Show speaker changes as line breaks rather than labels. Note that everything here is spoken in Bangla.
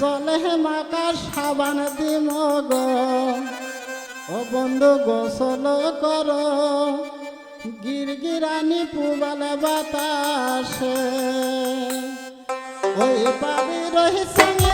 জলে মাকা সাবান দিম গো। ও বন্ধু গোসল কর। গিরগিরানি পুবাল বাতাসে। ওই পাবি রহি সঙ্গে